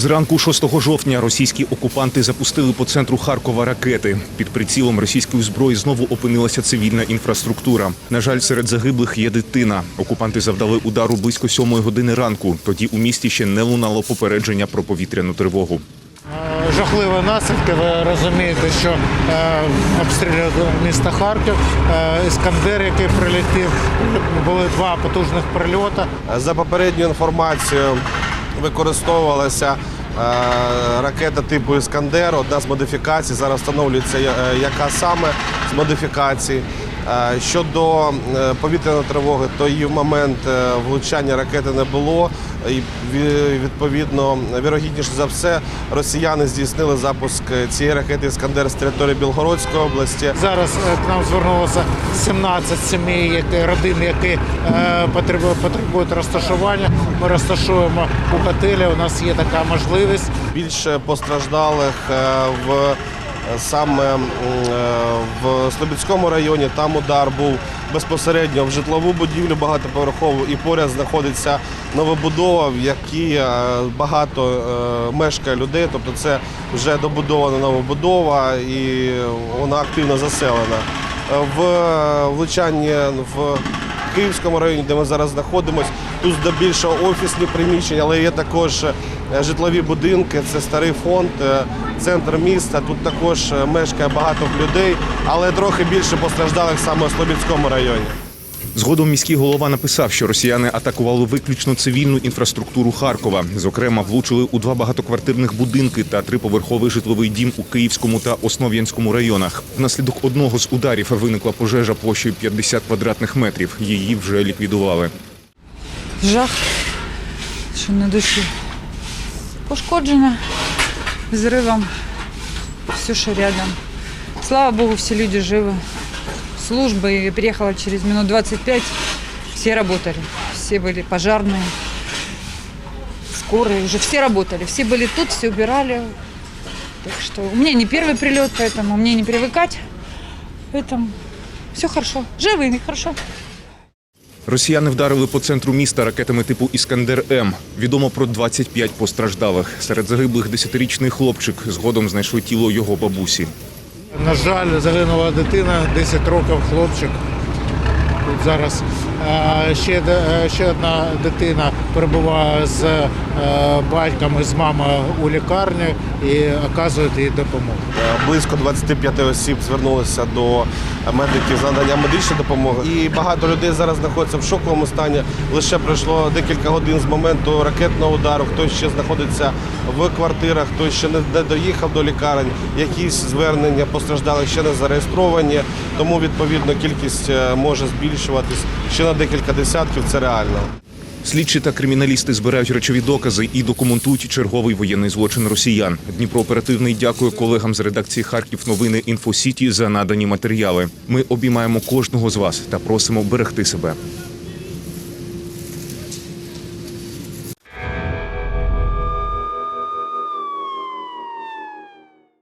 Зранку 6 жовтня російські окупанти запустили по центру Харкова ракети. Під прицілом російської зброї знову опинилася цивільна інфраструктура. На жаль, серед загиблих є дитина. Окупанти завдали удару близько 7 години ранку. Тоді у місті ще не лунало попередження про повітряну тривогу. Жахливі наслідки. Ви розумієте, що е, обстрілювали місто Харків. Е, Іскандер, який прилетів, були два потужних прильоти. За попередньою інформацією використовувалася е, ракета типу Іскандер, одна з модифікацій. Зараз встановлюється, е, яка саме з модифікацій. Е, Щодо е, повітряної тривоги, то її в момент е, влучання ракети не було. І відповідно, вірогідніше за все, росіяни здійснили запуск цієї ракети Іскандер з території Білгородської області. Зараз е, к нам звернулося 17 сімей, які, родин, які е, потребують, розташування. Ми розташуємо у готелі. У нас є така можливість. Більше постраждалих е, в саме е, в Слобідському районі. Там удар був безпосередньо в житлову будівлю багатоповерхову і поряд знаходиться новобудова, в якій е, багато е, мешкає людей. Тобто це вже добудована новобудова і вона активно заселена. В влучанні в Київському районі, де ми зараз знаходимося, тут здебільшого офісні приміщення, але є також е, житлові будинки, це старий фонд, е, центр міста. Тут також е, мешкає багато людей, але трохи більше постраждалих саме у Слобідському районі. Згодом міський голова написав, що росіяни атакували виключно цивільну інфраструктуру Харкова. Зокрема, влучили у два багатоквартирних будинки та триповерховий житловий дім у Київському та Основ'янському районах. Внаслідок одного з ударів виникла пожежа площею 50 квадратних метрів. Її вже ліквідували. Жах, що на душі. Пошкоджена взривом, все, що рядом. Слава Богу, всі люди живі Служба, я приехала через минут 25, все работали. Все были пожарные, скорые, уже все работали. Все были тут, все убирали. Так что у меня не первый прилет, поэтому мне не привыкать. Поэтому все хорошо. Живы и хорошо. Росіяни вдарили по центру міста ракетами типу Іскандер М. Відомо про 25 постраждалих. Серед загиблих десятирічний хлопчик. Згодом знайшли тіло його бабусі. На жаль, загинула дитина, 10 років хлопчик. Тут зараз ще, е, ще одна дитина перебуває з е, батьком і з мамою у лікарні і оказують їй допомогу. Е, Близько 25 осіб звернулися до медиків з надання медичної допомоги. І багато людей зараз знаходяться в шоковому стані. Лише пройшло декілька годин з моменту ракетного удару. Хтось ще знаходиться в квартирах, хтось ще не доїхав до лікарень. Якісь звернення постраждалих ще не зареєстровані. Тому відповідно кількість е, може збільшуватись ще на декілька десятків. Це реально. Слідчі та криміналісти збирають речові докази і документують черговий воєнний злочин росіян. Дніпро оперативний дякує колегам з редакції Харків новини Інфосіті за надані матеріали. Ми обіймаємо кожного з вас та просимо берегти себе.